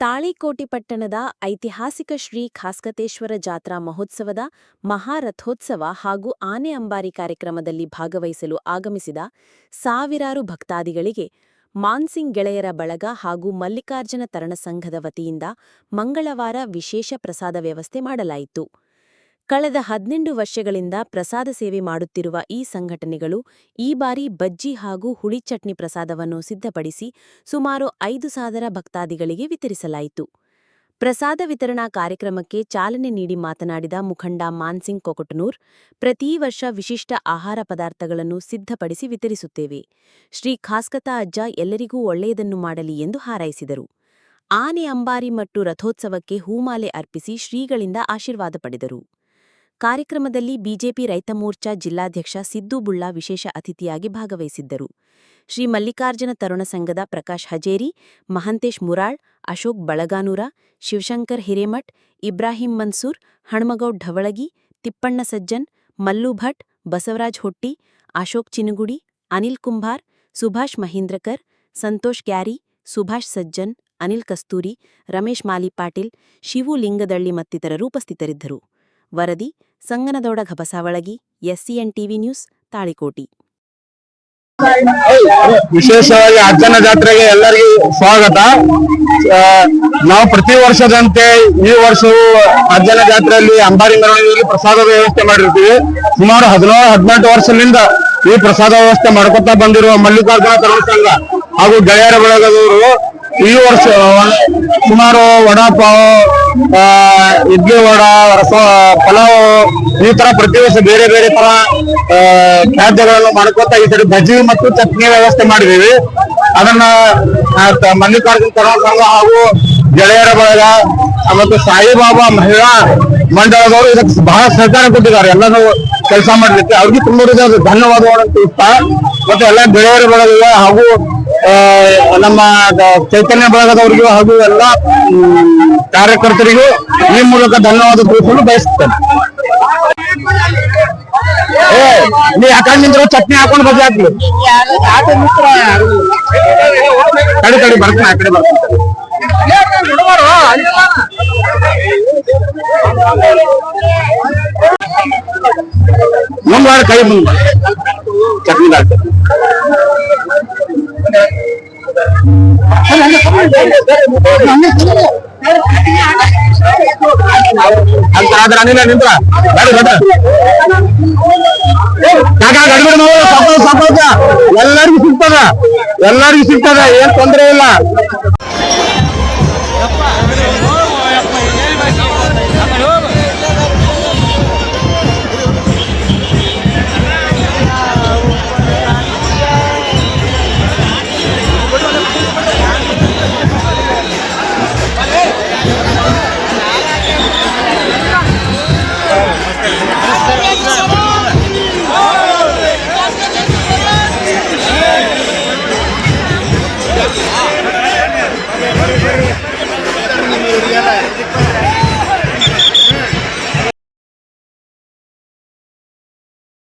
ತಾಳಿಕೋಟಿ ಪಟ್ಟಣದ ಐತಿಹಾಸಿಕ ಶ್ರೀ ಖಾಸ್ಕತೇಶ್ವರ ಜಾತ್ರಾ ಮಹೋತ್ಸವದ ಮಹಾರಥೋತ್ಸವ ಹಾಗೂ ಆನೆ ಅಂಬಾರಿ ಕಾರ್ಯಕ್ರಮದಲ್ಲಿ ಭಾಗವಹಿಸಲು ಆಗಮಿಸಿದ ಸಾವಿರಾರು ಭಕ್ತಾದಿಗಳಿಗೆ ಮಾನ್ಸಿಂಗ್ ಗೆಳೆಯರ ಬಳಗ ಹಾಗೂ ಮಲ್ಲಿಕಾರ್ಜುನ ತರಣ ಸಂಘದ ವತಿಯಿಂದ ಮಂಗಳವಾರ ವಿಶೇಷ ಪ್ರಸಾದ ವ್ಯವಸ್ಥೆ ಮಾಡಲಾಯಿತು. ಕಳೆದ ಹದಿನೆಂಟು ವರ್ಷಗಳಿಂದ ಪ್ರಸಾದ ಸೇವೆ ಮಾಡುತ್ತಿರುವ ಈ ಸಂಘಟನೆಗಳು ಈ ಬಾರಿ ಬಜ್ಜಿ ಹಾಗೂ ಹುಳಿ ಚಟ್ನಿ ಪ್ರಸಾದವನ್ನು ಸಿದ್ಧಪಡಿಸಿ ಸುಮಾರು ಐದು ಸಾವಿರ ಭಕ್ತಾದಿಗಳಿಗೆ ವಿತರಿಸಲಾಯಿತು. ಪ್ರಸಾದ ವಿತರಣಾ ಕಾರ್ಯಕ್ರಮಕ್ಕೆ ಚಾಲನೆ ನೀಡಿ ಮಾತನಾಡಿದ ಮುಖಂಡ ಮಾನ್ಸಿಂಗ್ ಕೊಕಟನೂರ್, ಪ್ರತಿ ವರ್ಷ ವಿಶಿಷ್ಟ ಆಹಾರ ಪದಾರ್ಥಗಳನ್ನು ಸಿದ್ಧಪಡಿಸಿ ವಿತರಿಸುತ್ತೇವೆ. ಶ್ರೀ ಖಾಸ್ಕತಾ ಅಜ್ಜ ಎಲ್ಲರಿಗೂ ಒಳ್ಳೆಯದನ್ನು ಮಾಡಲಿ ಎಂದು ಹಾರೈಸಿದರು. ಆನೆ ಅಂಬಾರಿ ಮತ್ತು ರಥೋತ್ಸವಕ್ಕೆ ಹೂಮಾಲೆ ಅರ್ಪಿಸಿ ಶ್ರೀಗಳಿಂದ ಆಶೀರ್ವಾದ ಪಡೆದರು. ಕಾರ್ಯಕ್ರಮದಲ್ಲಿ ಬಿಜೆಪಿ ರೈತ ಮೋರ್ಚಾ ಜಿಲ್ಲಾಧ್ಯಕ್ಷ ಸಿದ್ದು ಬುಳ್ಳಾ ವಿಶೇಷ ಅತಿಥಿಯಾಗಿ ಭಾಗವಹಿಸಿದ್ದರು. ಶ್ರೀ ಮಲ್ಲಿಕಾರ್ಜುನ ತರುಣ ಸಂಘದ ಪ್ರಕಾಶ್ ಹಜೇರಿ, ಮಹಂತೇಶ್ ಮುರಾಳ್, ಅಶೋಕ್ ಬಳಗಾನೂರ, ಶಿವಶಂಕರ್ ಹಿರೇಮಠ್, ಇಬ್ರಾಹಿಂ ಮನ್ಸೂರ್, ಹಣ್ಮಗೌಡ್ ಢವಳಗಿ, ತಿಪ್ಪಣ್ಣ ಸಜ್ಜನ್, ಮಲ್ಲು ಭಟ್, ಬಸವರಾಜ್ ಹೊಟ್ಟಿ, ಅಶೋಕ್ ಚಿನುಗುಡಿ, ಅನಿಲ್ ಕುಂಭಾರ್, ಸುಭಾಷ್ ಮಹೀಂದ್ರಕರ್, ಸಂತೋಷ್ ಗ್ಯಾರಿ ಸುಭಾಷ್ ಸಜ್ಜನ್, ಅನಿಲ್ ಕಸ್ತೂರಿ, ರಮೇಶ್ ಮಾಲಿ ಪಾಟೀಲ್, ಶಿವು ಲಿಂಗದಳ್ಳಿ ಮತ್ತಿತರರು ಉಪಸ್ಥಿತರಿದ್ದರು. ವರದಿ, Sanganagouda Ghabasavalagi, SCN TV news, Talikoti. ವಿಶೇಷವಾಗಿ ಅಜ್ಜನ ಜಾತ್ರೆಗೆ ಎಲ್ಲರಿಗೂ ಸ್ವಾಗತ. ನಾವು ಪ್ರತಿ ವರ್ಷದಂತೆ ಈ ವರ್ಷವೂ ಅಜ್ಜನ ಜಾತ್ರೆಯಲ್ಲಿ ಅಂಬಾರಿ ಮೆರವಣಿಗೆಯಲ್ಲಿ ಪ್ರಸಾದ ವ್ಯವಸ್ಥೆ ಮಾಡಿರ್ತೀವಿ. ಸುಮಾರು ಹದಿನೇಳು ಹದಿನೆಂಟು ವರ್ಷದಿಂದ ಈ ಪ್ರಸಾದ ವ್ಯವಸ್ಥೆ ಮಾಡ್ಕೊತಾ ಬಂದಿರುವ ಮಲ್ಲಿಕಾರ್ಜುನ ತರುಣ ಸಂಘ ಹಾಗೂ ಗೆಳೆಯರ ಬಳಗದವರು ಈ ವರ್ಷ, ಸುಮಾರು ವಡಾಪಾವ್ ಇಡ್ಲಿ ವಡ, ರಸ, ಪಲಾವ್, ಈ ತರ ಪ್ರತಿ ವರ್ಷ ಬೇರೆ ಬೇರೆ ತರ ಖಾದ್ಯಗಳನ್ನು ಮಾಡ್ಕೊತಾ ಈ ಸರಿ ಬಜ್ಜಿ ಮತ್ತು ಚಟ್ನಿ ವ್ಯವಸ್ಥೆ ಮಾಡಿದೀವಿ ಅದನ್ನ ಮಲ್ಲಿಕಾರ್ಜುನ್ ತರುಣ ಸಂಘ ಹಾಗೂ ಗೆಳೆಯರ ಬಳಗ ಮತ್ತು ಸಾಯಿಬಾಬಾ ಮಹಿಳಾ ಮಂಡಳದವರು ಇದಕ್ಕೆ ಬಹಳ ಸಹಕಾರ ಕೊಟ್ಟಿದ್ದಾರೆ. ಎಲ್ಲರೂ ಕೆಲಸ ಮಾಡಲಿಕ್ಕೆ. ಅವ್ರಿಗೆ ತುಂಬ ಧನ್ಯವಾದಗಳನ್ನು ತಿಳಿಸ್ತಾ, ಮತ್ತೆ ಎಲ್ಲ ಗೆಳೆಯರ ಬಳಗ ಹಾಗೂ ನಮ್ಮ ಚೈತನ್ಯ ಭಾಗದವರಿಗೂ ಹಾಗೂ ಎಲ್ಲ ಕಾರ್ಯಕರ್ತರಿಗೂ ಈ ಮೂಲಕ ಧನ್ಯವಾದ ತಿಳಿಸಲು ಬಯಸುತ್ತೇನೆ ನೀ ಯಾಕಂಡ್ ನಿಂದ್ರು ಚಟ್ನಿ ಹಾಕೊಂಡು ಬಜೆ ಹಾಕ್ಲಿ ತಡಿ ತಡಿ, ಬರ್ತೀನಿ, ಆ ಕಡೆ ಬರ್ತೀನಿ. ಮುಂದ್ವಾರ ಕೈ ಮುಂದ್ವಾರ. ಚಟ್ನಿ ಹಾಕ್ತೀನಿ ಅಂತ ಆದ್ರೆ ಅನಿಲ ನಿಂತ್ರ ಬೇಡ ಬೇಡ ಕಾಕ ಗಡ್ಬಿಡ ಸಾಕೋದು ಸಾಕೋದ ಎಲ್ಲರಿಗೂ ಸಿಗ್ತದ. ಎಲ್ಲರಿಗೂ ಸಿಗ್ತದ. ಏನ್ ತೊಂದರೆ ಇಲ್ಲ.